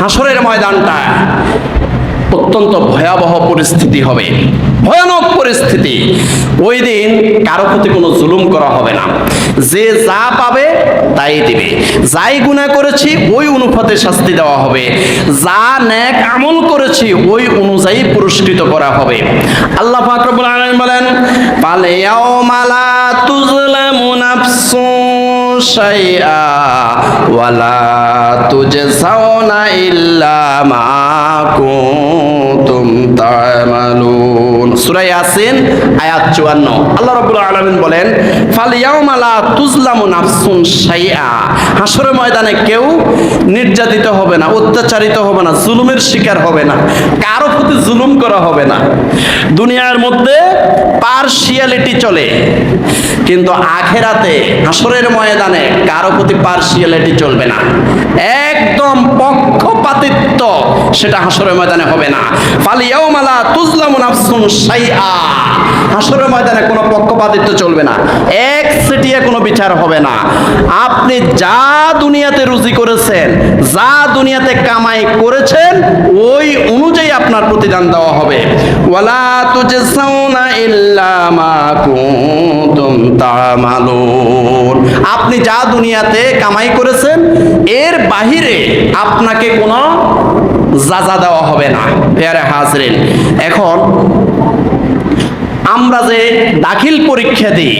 হাসরের ময়দানটা অত্যন্ত ভয়াবহ পরিস্থিতি হবে, ভয়ানক পরিস্থিতি। ওই দিন কারও প্রতি কোনো জুলুম করা হবে না। যে যা পাবে তাই দিবে। যাই গুণা করেছি, ওই অনুপাতে শাস্তি দেওয়া হবে। যা ন্যাক আমল করেছি, ওই অনুযায়ী পুরস্কৃত করা হবে। আল্লাহ পাক রব্বুল আলামিন বলেন পালেয়াও মালা তুজলামু নাফসুন। শাইআ ওয়ালা তুজসাউনা ইল্লা মা কুনতুম তা'মালুন। সূরা ইয়াসিন, আয়াত 54 আল্লাহ আলামিন বলেন নাফসুন শাইআ। হাসরের ময়দানে কেউ নির্যাতিত হবে না, অত্যাচারিত হবে না, জুলুমের শিকার হবে না, কারও প্রতি জুলুম করা হবে না। দুনিয়ার মধ্যে পার্সিয়ালিটি চলে, কিন্তু আখেরাতে হাসরের ময়দানে কারও প্রতি পার্সিয়ালিটি চলবে না। একদম পক্ষপাতিত্ব, সেটা হাসরের ময়দানে হবে না। ফালিয়াউমালা তুজলামু নাফসুন শাইআ। হাসরের ময়দানে কোনো পক্ষপাতিত্ব চলবে না। এক সিটিয়ে কোনো বিচার হবে না। আপনি যা দুনিয়াতে রুজি করেছেন, যা দুনিয়াতে কামাই করেছেন, ওই অনুযায়ী আপনার প্রতিদান দেওয়া হবে। ওয়ালা তুজসাউনা ইল্লা মা কুনতুম তা'মালুন আপনি যা দুনিয়াতে কামাই করেছেন, এর বাহিরে আপনাকে কোনো যাজা দেওয়া হবে না। পেয়ারে হাজরিন, এখন আমরা যে দাখিল পরীক্ষা দিই,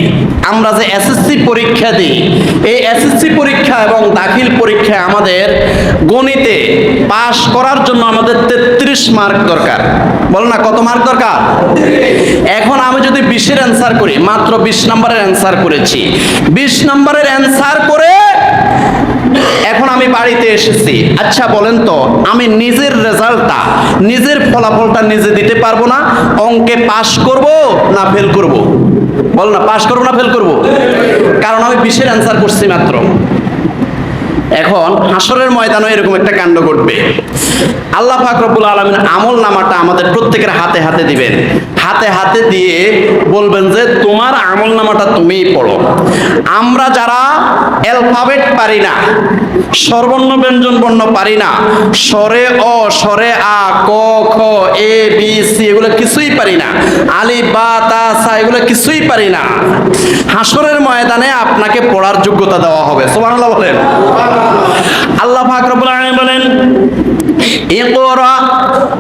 আমরা যে এসএসসি পরীক্ষা দিই, এই এসএসসি পরীক্ষা এবং দাখিল পরীক্ষা আমাদের গণিতে পাশ করার জন্য আমাদের তেত্রিশ মার্ক দরকার। বলো না, কত মার্ক দরকার? এখন আমি যদি বিশের অ্যান্সার করি, মাত্র বিশ নম্বরের অ্যান্সার করেছি। বিশ নম্বরের অ্যান্সার করে আমি বাড়িতে এসেছি। আচ্ছা বলেন তো, আমি নিজের রেজাল্টটা, নিজের ফলাফলটা নিজে দিতে পারব না, অঙ্কে পাশ করব না ফেল করব? বল না, পাশ করব না ফেল করব? কারণ আমি বিশের অ্যান্সার করছি মাত্র। এখন হাসরের ময়দানও এরকম একটা কাণ্ড ঘটবে। আল্লাহ ফাকরবুল আলমিন আমল নামাটা আমাদের প্রত্যেকের হাতে হাতে দিবেন। হাতে হাতে দিয়ে বলবেন যে, তোমার আমল নামাটা তুমিই পড়ো। আমরা যারা অ্যালফাবেট পারি না, সর্বর্ণ ব্যঞ্জন বর্ণ পারি না, স্বরে অ, স্বরে আ, ক, খ, এ, বি, সি, এগুলো কিছুই পারি না। আলি বা, তা, সা, এগুলো কিছুই পারি না। হাসরের ময়দানে আপনাকে পড়ার যোগ্যতা দেওয়া হবে। সুবহানাল্লাহ বলেন। আল্লাহ আলামিন বলেন, ইকরা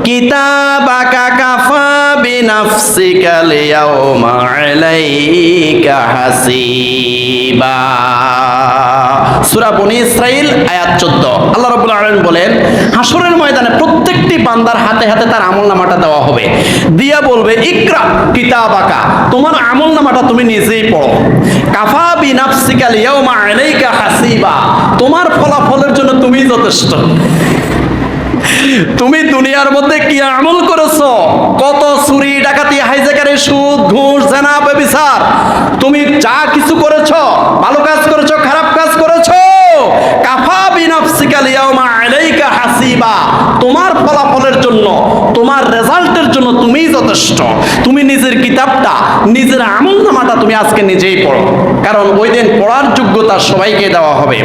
কিতাবাকা কাফা বিনাফসিকা লিয়াউমা আলাইকা হাসিবা। সূরা বনি ইসরাইল, আয়াত 14 আল্লাহ রাব্বুল বলেন হাসরের ময়দানে বান্দার হাতে হাতে তার আমলনামাটা দেওয়া হবে। দিয়া বলবে, ইকরা কিতাবাকা, তোমার আমলনামাটা তুমি নিজেই পড়ো। কাফা বিনাফসিকা লিয়াউমা আলাইকা হাসিবা, তোমার ফলাফলের জন্য তুমি যথেষ্ট। তুমি দুনিয়ার মধ্যে কি আমল করেছ? কত চুরি, ডাকাতি, হাইজাকারি, সুদ, ঘুষ, জেনা ব্যভিচার তুমি যা কিছু করেছ, ভালো কাজ করেছ, খারাপ কাজ করেছ। কাফা বিনাফসিকা লিয়াউমা আলাইকা হাসিবা তোমার ফলাফলের জন্য তোমার রেজাল্টের তুমিই যথেষ্ট। তুমি নিজের কিতাবটা, নিজের আমল নামাটা তুমি আজকে নিজেই পড়ো। কারণ ওই দিন পড়ার যোগ্যতা সবাইকে দেওয়া হবে।